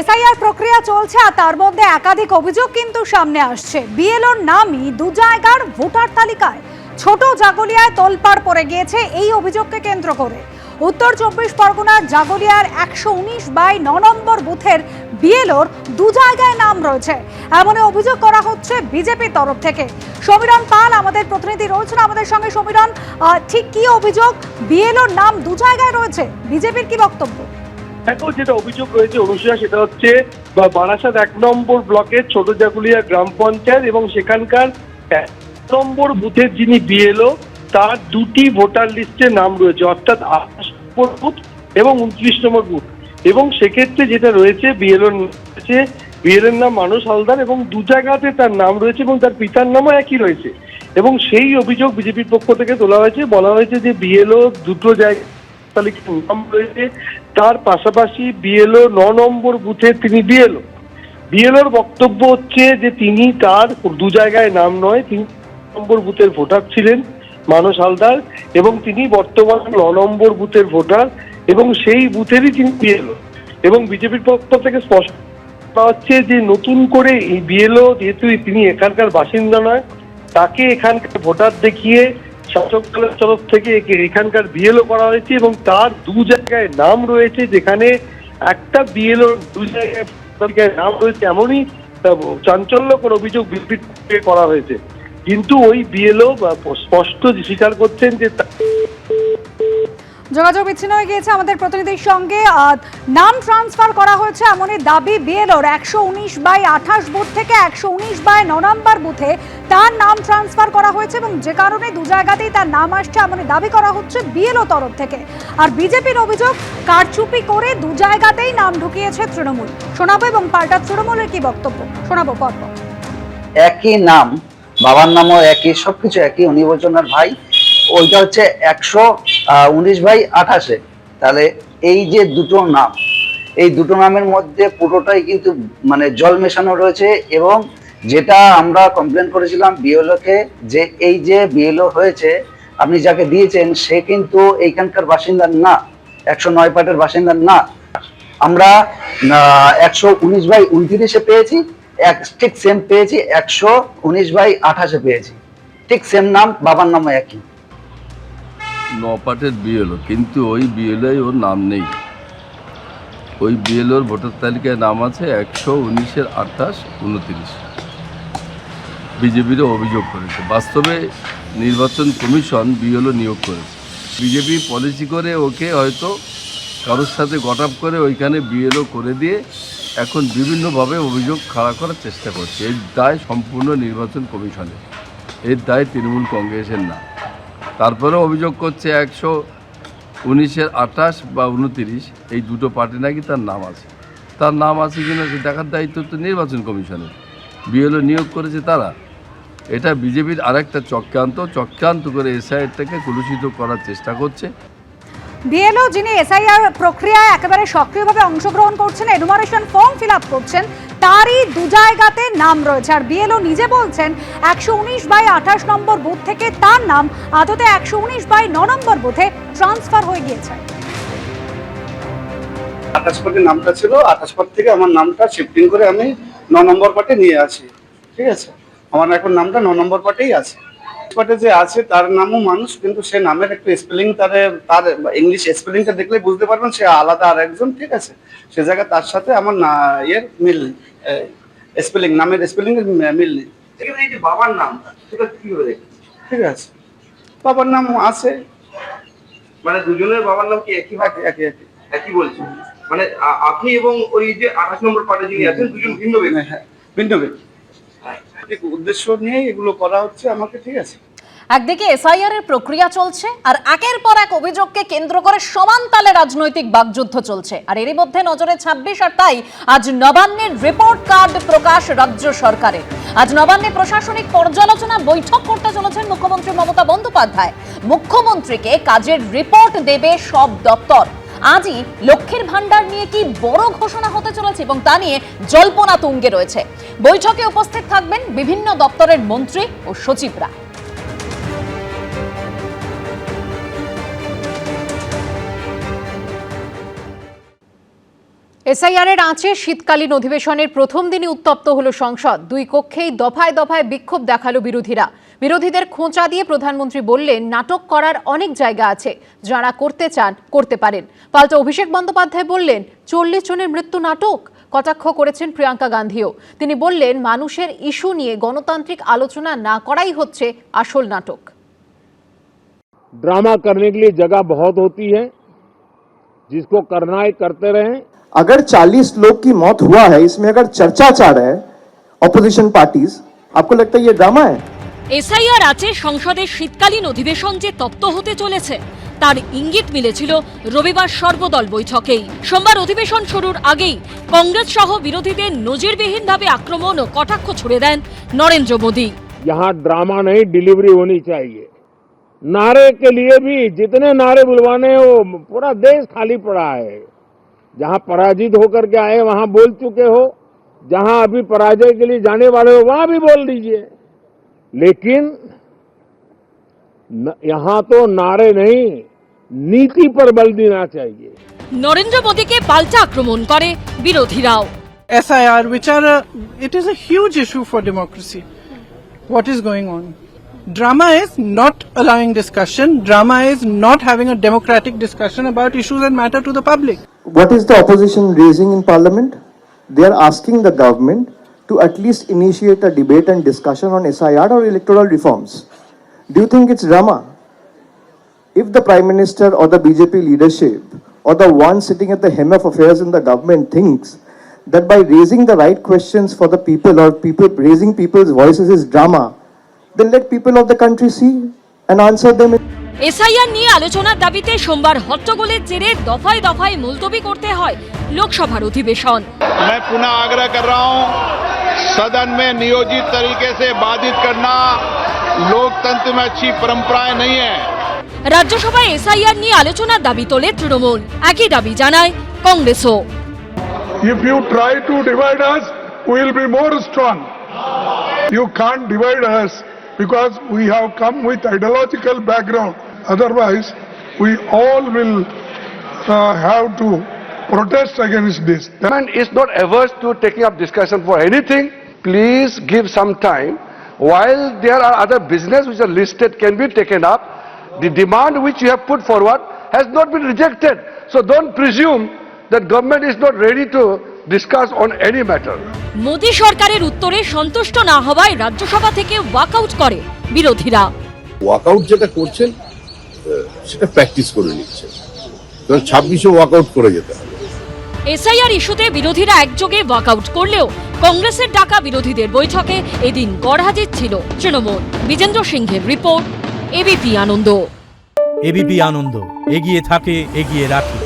SIR প্রক্রিয়া চলছে আর তার মধ্যে একাধিক অভিযোগ কিন্তু সামনে আসছে। বিএলওর নামই দু জায়গার ভোটার তালিকায়। ছোট জাগলিয়ায় তোলপাড় পড়ে গিয়েছে এই অভিযোগকে কেন্দ্র করে। উত্তর চব্বিশ পরগনার জাগলিয়ার একশো উনিশ বাই ন নম্বর বুথের বিএলওর দু জায়গায় নাম রয়েছে। এমন অভিযোগ করা হচ্ছে বিজেপির তরফ থেকে। সমীরণ পাল আমাদের প্রতিনিধি রয়েছেন। আমাদের সঙ্গে সমীরণ ঠিক কি অভিযোগ? বিএলওর নাম দু জায়গায় রয়েছে। বিজেপির কি বক্তব্য? এখন যেটা অভিযোগ রয়েছে অনুসূয়া সেটা হচ্ছে বারাসাত এক নম্বর ব্লকের ছোট জাগুলিয়া গ্রাম পঞ্চায়েত এবং সেখানকার এক নম্বর বুথের যিনি বিএলও, তার দুটি ভোটার লিস্টে নাম রয়েছে, অর্থাৎ আঠাশ নম্বর বুথ এবং উনত্রিশ নম্বর বুথ। এবং সেক্ষেত্রে যেটা রয়েছে, বিএলও রয়েছে বিএলের নাম মানুষ হালদার এবং দু জায়গাতে তার নাম রয়েছে এবং তার পিতার নামও একই রয়েছে। এবং সেই অভিযোগ বিজেপির পক্ষ থেকে তোলা হয়েছে, বলা হয়েছে যে বিএলও দুটো জায়গা তালিকায় নাম রয়েছে তার পাশাপাশি বিএলও ন নম্বর বুথে তিনি বিএলও বিএলওর বক্তব্য হচ্ছে যে তিনি তার দু জায়গায় নাম নয়, তিনি নম্বর বুথের ভোটার ছিলেন মানস হালদার এবং তিনি বর্তমান ন নম্বর বুথের ভোটার এবং সেই বুথেরই তিনি বিএলও এবং বিজেপির পক্ষ থেকে স্পষ্ট হচ্ছে যে নতুন করে এই বিএলও যেহেতু তিনি এখানকার বাসিন্দা নয়, তাকে এখানকার ভোটার দেখিয়ে শাসক তরফ থেকে এখানকার বিএলও করা হয়েছে এবং তার দু জায়গায় নাম রয়েছে যেখানে একটা বিএলও দু জায়গায় নাম রয়েছে এমনই চাঞ্চল্যকর অভিযোগ বিবৃতি করা হয়েছে। কিন্তু ওই বিএলও স্পষ্ট স্বীকার করছেন যে যোগাযোগ বিচ্ছিন্ন হয়ে গিয়েছে আমাদের প্রতিনিধির সঙ্গে। নাম ট্রান্সফার করা হয়েছে এমনই দাবি বিএলওর একশো উনিশ বাই আঠাশ বুথ থেকে একশো উনিশ বাই ন নম্বর বুথে। তার নাম ট্রান্সফার করা হয়েছে এবং যে কারণে দু জায়গাতেই তার নাম আসছে এমনই দাবি করা হচ্ছে বিএলও তরফ থেকে। আর বিজেপির অভিযোগ, কারচুপি করে দু জায়গাতেই নাম ঢুকিয়েছে তৃণমূল। শোনাবো এবং পাল্টা তৃণমূলের কি বক্তব্য? শোনাবো পরপর। একই নাম, বাবার নামও একই, সবকিছু একই, উনি বলছেন ভাই ওইটা হচ্ছে একশো উনিশ বাই আঠাশে। তাহলে এই যে দুটো নাম, এই দুটো নামের মধ্যে পুরোটাই কিন্তু মানে জল মেশানো রয়েছে এবং যেটা আমরা কমপ্লেন করেছিলাম বিএলওকে যে এই যে বিএলও হয়েছে, আপনি যাকে দিয়েছেন, সে কিন্তু এইখানকার বাসিন্দা না, একশো নয় পাটের বাসিন্দা না। আমরা একশো উনিশ বাই উনত্রিশে পেয়েছি, এক, ঠিক সেম পেয়েছি, একশো উনিশ বাই আঠাশে পেয়েছি। ঠিক সেম নাম, বাবার নামও একই। নপাটের বিএলও কিন্তু ওই বিএলওই ওর নাম নেই। ওই বিএলওর ভোটার তালিকায় নাম আছে একশো উনিশের আঠাশ উনত্রিশ। বিজেপিরও অভিযোগ করেছে। বাস্তবে নির্বাচন কমিশন বিএলও নিয়োগ করেছে। বিজেপি পলিসি করে ওকে হয়তো কারোর সাথে গটাপ করে ওইখানে বিএলও করে দিয়ে এখন বিভিন্নভাবে অভিযোগ খাড়া করার চেষ্টা করছে। এর দায় সম্পূর্ণ নির্বাচন কমিশনের। এর দায় তৃণমূল কংগ্রেসের না। তারপরে অভিযোগ করছে একশো উনিশের আঠাশ বা উনতিরিশ, এই দুটো পার্টি নাকি তার নাম আছে। তার নাম আছে কিনা সে দেখার দায়িত্ব তো নির্বাচন কমিশনের। বিএলও নিয়োগ করেছে তারা। এটা বিজেপির আরেকটা চক্রান্ত চক্রান্ত করে এসআইআরটাকে কলুষিত করার চেষ্টা করছে। বিএলও যিনি এসআইআর প্রক্রিয়ায় একেবারে সক্রিয়ভাবে অংশগ্রহণ করছেন, এনুমারেশন ফর্ম ফিল আপ করছেন তারই দু জায়গাতে নাম রয়েছে। আর বিএলও নিজে বলছেন, একশো উনিশ বাই আঠাশ নম্বর বুথ থেকে তার নাম আদতে একশো উনিশ বাই ন নম্বর বুথে ট্রান্সফার হয়ে গিয়েছে। আঠাশ পার্টির নামটা ছিল, আঠাশ পার্ট থেকে আমার নামটা শিফটিং করে আমি ন নম্বর পার্টে নিয়ে আসি। ঠিক আছে? আমার এখন নামটা ন নম্বর পার্টেই আছে। পার্টে যে আছে তার নামও মানুষ কিন্তু সে নামের একটু স্পেলিং তার তার ইংলিশ স্পেলিংটা দেখলে বুঝতে পারবেন সে আলাদা আর একজন ঠিক আছে? সে জায়গায় তার সাথে আমার না ইয়ের মিল স্পেলিং নামের স্পেলিং এর মিল নেই। বাবার নাম ঠিক আছে। বাবার নাম আছে। মানে দুজনের বাবার নাম কি একই একই একই একই। একই বলছে মানে আ- আখি এবং ওই যে আঠাশ নম্বর পার্টে যিনি আছেন দুজন ভিন্ন ব্যক্তি। হ্যাঁ ভিন্ন ব্যক্তি। ঠিক উদ্দেশ্য নিয়ে এগুলো করা হচ্ছে, আমাকে ঠিক আছে। একদিকে এসআইআর এর প্রক্রিয়া চলছে, আর একের পর এক অভিযোগকে কেন্দ্র করে সমান তালে রাজনৈতিক বাকযুদ্ধ চলছে। আর এরই মধ্যে নজরে ছাব্বিশ, আর তাই আজ নবান্নের রিপোর্ট কার্ড প্রকাশ রাজ্য সরকারের। আজ নবান্নে প্রশাসনিক পর্যালোচনা বৈঠক করতে চলেছেন মুখ্যমন্ত্রী মমতা বন্দ্যোপাধ্যায়। মুখ্যমন্ত্রীকে কাজের রিপোর্ট দেবে সব দপ্তর। আজই লক্ষ্মীর ভান্ডার নিয়ে কি বড় ঘোষণা হতে চলেছে এবং তা নিয়ে জল্পনা তুঙ্গে রয়েছে। বৈঠকে উপস্থিত থাকবেন বিভিন্ন দপ্তরের মন্ত্রী ও সচিবরা। এসআইআর এর আঁচে শীতকালীন অধিবেশনের প্রথম দিনই উত্তপ্ত হলো সংসদ। দুই কক্ষেই দফায় দফায় বিক্ষোভ দেখাল বিরোধীরা। বিরোধীদের খোঁচা দিয়ে প্রধানমন্ত্রী বললেন নাটক করার অনেক জায়গা আছে যারা করতে চান করতে পারেন পাল্টা অভিষেক বন্দ্যোপাধ্যায় বললেন চল্লিশ জনের মৃত্যু নাটক কটাক্ষ করেছেন প্রিয়াঙ্কা গান্ধীও তিনি বললেন মানুষের ইস্যু নিয়ে গণতান্ত্রিক আলোচনা না করাই হচ্ছে আসল নাটক ड्रामा करने के लिए जगह बहुत होती है जिसको करना है करते रहें अगर 40 लोग की मौत हुआ है इसमें अगर चर्चा चाह रहे हैं ऑपोजिशन पार्टीज आपको लगता है ये ड्रामा है এসআইআর আছে সংসদের শীতকালীন অধিবেশন যে তপ্ত হতে চলেছে তার ইঙ্গিত মিলেছিল রবিবার সর্বদল বৈঠকেই সোমবার অধিবেশন শুরুর আগেই কংগ্রেস সহ বিরোধীদের নজিরবিহীনভাবে আক্রমণ ও কটাক্ষ ছুড়ে দেন নরেন্দ্র মোদী यहाँ ड्रामा नहीं डिलीवरी होनी चाहिए नारे के लिए भी जितने नारे बुलवाने हैं, वो पूरा देश खाली पड़ा है जहां पराजित होकर के आए वहां बोल चुके हो जहां अभी पराजय के लिए जाने वाले हो वहां भी बोल दीजिए लेकिन न, यहां तो नारे नहीं नीति पर बल देना चाहिए নরেন্দ্র মোদীকে পাল্টা আক্রমণ করে বিরোধীরাও SIR, which are a, it is a huge issue for democracy. What is going on? Drama is not allowing discussion. Drama is not having a democratic discussion about issues that matter to the public. What is the opposition raising in parliament? They are asking the government to at least initiate a debate and discussion on SIR or electoral reforms. Do you think it's drama? If the prime minister or the BJP leadership or the one sitting at the helm of affairs in the government thinks that by raising the right questions for the people or people raising people's voices is drama, then let people of the country see and answer them. in SIR নিয়ে আলোচনার দাবিতে সোমবার হট্টগোলের জেরে দফায় দফায় মুলতবি করতে হয় লোকসভার অধিবেশন मैं पुनः आग्रह कर रहा हूं सदन में नियोजित तरीके से बाधित करना लोकतंत्र में अच्छी परंपराएं नहीं है রাজ্যসভায় এসআইআর নিয়ে আলোচনার দাবি তোলে তৃণমূল একই দাবি জানায় কংগ্রেসও If you try to divide us, we will be more strong. You can't divide us because we have come with ideological background. Otherwise, we all will uh, have to protest against this. Government is not averse to taking up discussion for anything. Please give some time. While there are other business which are listed can be taken up, the demand which you have put forward has not been rejected. So don't presume that government is not ready to discuss on any matter. Modi সরকারের উত্তরে সন্তুষ্ট না হওয়ায় রাজ্যসভা থেকে walkout করে বিরোধীরা walkout যেটা করছেন সেটা প্র্যাকটিস করে নিচ্ছে। কারণ ছাব্বিশে ওয়াকআউট করে যেতে হবে। এসআইআর ইস্যুতে বিরোধীরা একযোগে ওয়াকআউট করলেও কংগ্রেসের ডাকা বিরোধীদের বৈঠকে এদিন গড়হাজির ছিল তৃণমূল। বিজেন্দ্র সিংহের report ABP Ananda. ABP Ananda এগিয়ে থাকে এগিয়ে রাখে।